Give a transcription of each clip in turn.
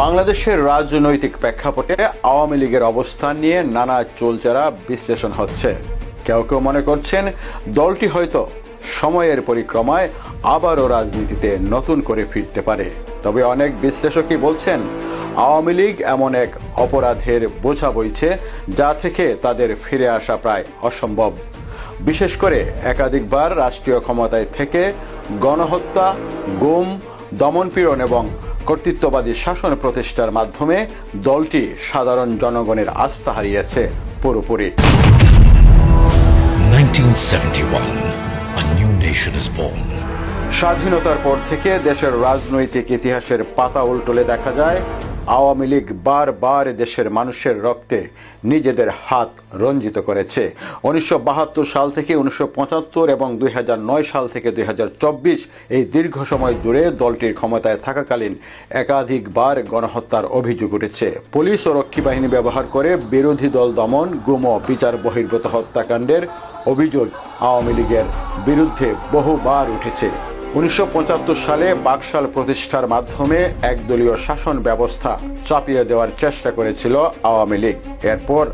বাংলাদেশের রাজনৈতিক প্রেক্ষাপটে আওয়ামী লীগের অবস্থান নিয়ে নানা চুলচারা বিশ্লেষণ হচ্ছে। কেউ কেউ মনে করছেন দলটি হয়তো সময়ের পরিক্রমায় আবারও রাজনীতিতে নতুন করে ফিরতে পারে। তবে অনেক বিশ্লেষকই বলছেন, আওয়ামী লীগ এমন এক অপরাধের বোঝা বইছে যা থেকে তাদের ফিরে আসা প্রায় অসম্ভব। বিশেষ করে একাধিকবার রাষ্ট্রীয় ক্ষমতায় থেকে গণহত্যা, গুম দমনপীড়ন এবং কর্তৃত্ববাদী শাসন প্রতিষ্ঠার মাধ্যমে দলটি সাধারণ জনগণের আস্থা হারিয়েছে পুরোপুরি 1971, a new nation is born. স্বাধীনতার পর থেকে দেশের রাজনৈতিক ইতিহাসের পাতা উল্টোলে দেখা যায় আওয়ামী লীগ বারবার দেশের মানুষের রক্তে নিজেদের হাত রঞ্জিত করেছে। উনিশশো বাহাত্তর সাল থেকে উনিশশো পঁচাত্তর এবং দুই হাজার নয় সাল থেকে দুই হাজার চব্বিশ এই দীর্ঘ সময় জুড়ে দলটির ক্ষমতায় থাকাকালীন একাধিকবার গণহত্যার অভিযোগ উঠেছে। পুলিশ ও রক্ষী বাহিনী ব্যবহার করে বিরোধী দল দমন, গুম বিচার বহির্গত হত্যাকাণ্ডের অভিযোগ আওয়ামী লীগের বিরুদ্ধে বহুবার উঠেছে। উনিশশো পঁচাত্তর সালে বাকশাল প্রতিষ্ঠার মাধ্যমে একদলীয় শাসন ব্যবস্থা চাপিয়ে দেওয়ার চেষ্টা করেছিল আওয়ামী লীগ। এরপর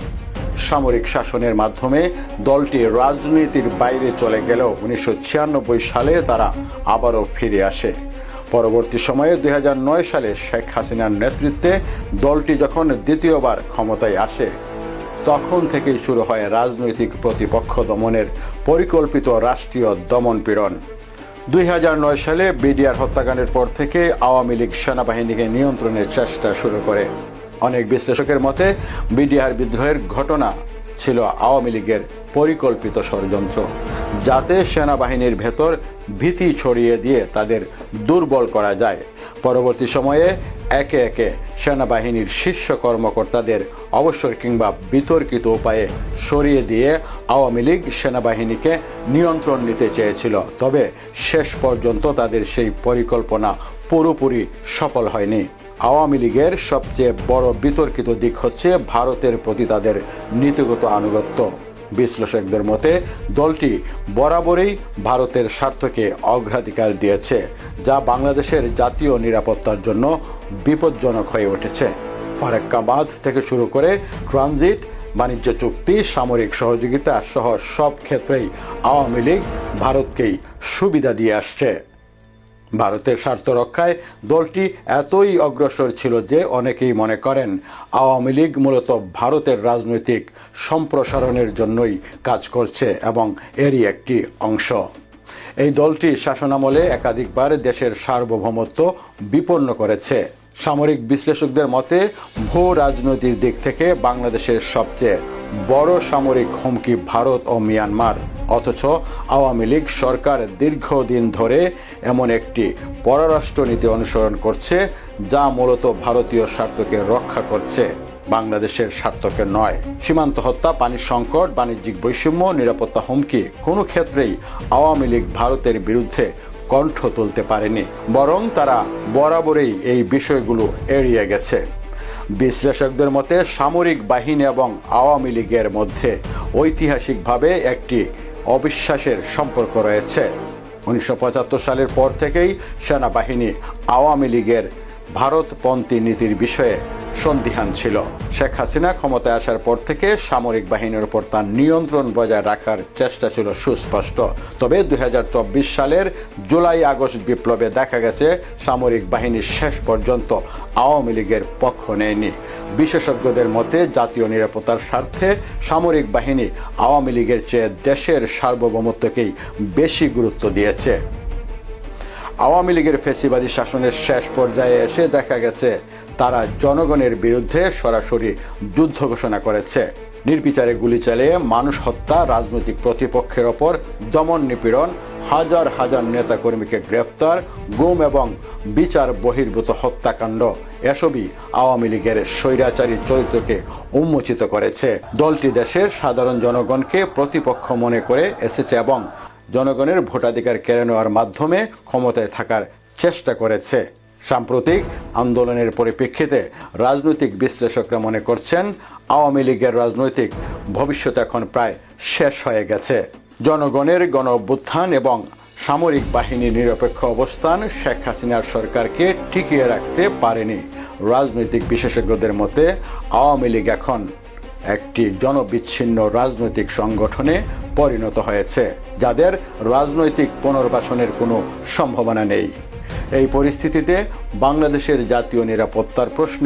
সামরিক শাসনের মাধ্যমে দলটি রাজনীতির বাইরে চলে গেলেও উনিশশো ছিয়ানব্বই সালে তারা আবারও ফিরে আসে। পরবর্তী সময়ে দু হাজার নয় সালে শেখ হাসিনার নেতৃত্বে দলটি যখন দ্বিতীয়বার ক্ষমতায় আসে, তখন থেকেই শুরু হয় রাজনৈতিক প্রতিপক্ষ দমনের পরিকল্পিত রাষ্ট্রীয় দমন পীড়ন। দুই হাজার নয় সালে বিডিআর হত্যাকাণ্ডের পর থেকে আওয়ামী লীগ সেনাবাহিনীকে নিয়ন্ত্রণের চেষ্টা শুরু করে। অনেক বিশ্লেষকের মতে, বিডিআর বিদ্রোহের ঘটনা ছিল আওয়ামী লীগের পরিকল্পিত ষড়যন্ত্র, যাতে সেনাবাহিনীর ভেতর ভীতি ছড়িয়ে দিয়ে তাদের দুর্বল করা যায়। পরবর্তী সময়ে একে একে সেনাবাহিনীর শীর্ষ কর্মকর্তাদের অবসর কিংবা বিতর্কিত উপায়ে সরিয়ে দিয়ে আওয়ামী লীগ সেনাবাহিনীকে নিয়ন্ত্রণ নিতে চেয়েছিল। তবে শেষ পর্যন্ত তাদের সেই পরিকল্পনা পুরোপুরি সফল হয়নি। আওয়ামী লীগের সবচেয়ে বড় বিতর্কিত দিক হচ্ছে ভারতের প্রতি তাদের নীতিগত আনুগত্য। বিশ্লেষকদের মতে, দলটি বরাবরই ভারতের স্বার্থকে অগ্রাধিকার দিয়েছে, যা বাংলাদেশের জাতীয় নিরাপত্তার জন্য বিপজ্জনক হয়ে উঠেছে। ফারাক্কা বাঁধ থেকে শুরু করে ট্রানজিট, বাণিজ্য চুক্তি, সামরিক সহযোগিতা সহ সব ক্ষেত্রেই আওয়ামী লীগ ভারতকেই সুবিধা দিয়ে আসছে। ভারতের স্বার্থ রক্ষায় দলটি এতই অগ্রসর ছিল যে অনেকেই মনে করেন আওয়ামী লীগ মূলত ভারতের রাজনৈতিক সম্প্রসারণের জন্যই কাজ করছে এবং এরই একটি অংশ। এই দলটি শাসনামলে একাধিকবার দেশের সার্বভৌমত্ব বিপন্ন করেছে। সামরিক বিশ্লেষকদের মতে, ভূ রাজনৈতিক দিক থেকে বাংলাদেশের সবচেয়ে বড় সামরিক হুমকি ভারত ও মিয়ানমার। অথচ আওয়ামী লীগ সরকার দীর্ঘদিন ধরে এমন একটি পররাষ্ট্রনীতি অনুসরণ করছে, যা মূলত ভারতীয় স্বার্থকে রক্ষা করছে। বাংলাদেশের স্বার্থকে নয়। সীমান্ত হত্যা পানির সংকট, বাণিজ্যিক বৈষম্য, নিরাপত্তা হুমকি কোনো ক্ষেত্রেই আওয়ামী লীগ ভারতের বিরুদ্ধে কণ্ঠ তুলতে পারেনি, বরং তারা বরাবরই এই বিষয়গুলো এড়িয়ে গেছে। বিশ্লেষকদের মতে, সামরিক বাহিনী এবং আওয়ামী লীগের মধ্যে ঐতিহাসিকভাবে একটি অবিশ্বাসের সম্পর্ক রয়েছে। উনিশশো পঁচাত্তর সালের পর থেকেই সেনাবাহিনী আওয়ামী লীগের ভারতপন্থী নীতির বিষয়ে সন্দিহান ছিল। শেখ হাসিনা ক্ষমতায় আসার পর থেকে সামরিক বাহিনীর উপর তার নিয়ন্ত্রণ বজায় রাখার চেষ্টা ছিল সুস্পষ্ট। তবে দুই হাজার চব্বিশ সালের জুলাই আগস্ট বিপ্লবে দেখা গেছে, সামরিক বাহিনী শেষ পর্যন্ত আওয়ামী লীগের পক্ষ নেয়নি। বিশেষজ্ঞদের মতে, জাতীয় নিরাপত্তার স্বার্থে সামরিক বাহিনী আওয়ামী লীগের চেয়ে দেশের সার্বভৌমত্বকেই বেশি গুরুত্ব দিয়েছে। আওয়ামী লীগের ফেসিবাদী শাসনের শেষ পর্যায়ে এসে দেখা গেছে, তারা জনগণের বিরুদ্ধে সরাসরি যুদ্ধ ঘোষণা করেছে। নির্বিচারে গুলি চালিয়ে মানুষ হত্যা, রাজনৈতিক প্রতিপক্ষের ওপর দমন নিপীড়ন, হাজার হাজার নেতাকর্মীকে গ্রেপ্তার গুম এবং বিচার বহির্ভূত হত্যাকাণ্ড। এসবই আওয়ামী লীগের স্বৈরাচারী চরিত্রকে উন্মোচিত করেছে। দলটি দেশের সাধারণ জনগণকে প্রতিপক্ষ মনে করে এসেছে এবং জনগণের ভোটাধিকার কেড়ে নেওয়ার মাধ্যমে ক্ষমতায় থাকার চেষ্টা করেছে। সাম্প্রতিক আন্দোলনের পরিপ্রেক্ষিতে রাজনৈতিক বিশ্লেষকরা মনে করছেন, আওয়ামী লীগের রাজনৈতিক ভবিষ্যৎ এখন প্রায় শেষ হয়ে গেছে। জনগণের গণ অভ্যুত্থান এবং সামরিক বাহিনীর নিরপেক্ষ অবস্থান শেখ হাসিনার সরকারকে টিকিয়ে রাখতে পারেনি। রাজনৈতিক বিশেষজ্ঞদের মতে, আওয়ামী লীগ এখন একটি জনবিচ্ছিন্ন রাজনৈতিক সংগঠনে পরিণত হয়েছে, যাদের রাজনৈতিক পুনর্বাসনের কোনো সম্ভাবনা নেই। এই পরিস্থিতিতে বাংলাদেশের জাতীয় নিরাপত্তার প্রশ্ন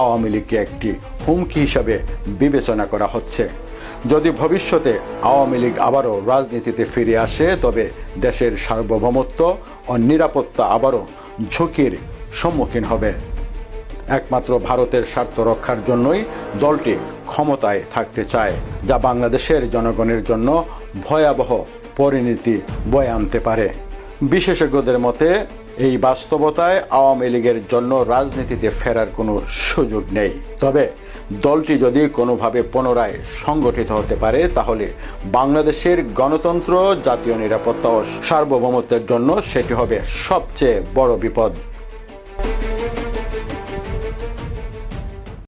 আওয়ামী লীগকে একটি হুমকি হিসাবে বিবেচনা করা হচ্ছে। যদি ভবিষ্যতে আওয়ামী লীগ আবারও রাজনীতিতে ফিরে আসে, তবে দেশের সার্বভৌমত্ব ও নিরাপত্তা আবারও ঝুঁকির সম্মুখীন হবে। একমাত্র ভারতের স্বার্থ রক্ষার জন্যই দলটি ক্ষমতায় থাকতে চায়, যা বাংলাদেশের জনগণের জন্য ভয়াবহ পরিণতি বয়ে আনতে পারে। বিশেষজ্ঞদের মতে, এই বাস্তবতায় আওয়ামী লীগের জন্য রাজনীতিতে ফেরার কোনো সুযোগ নেই। তবে দলটি যদি কোনোভাবে পুনরায় সংগঠিত হতে পারে, তাহলে বাংলাদেশের গণতন্ত্র, জাতীয় নিরাপত্তা ও সার্বভৌমত্বের জন্য সেটি হবে সবচেয়ে বড় বিপদ।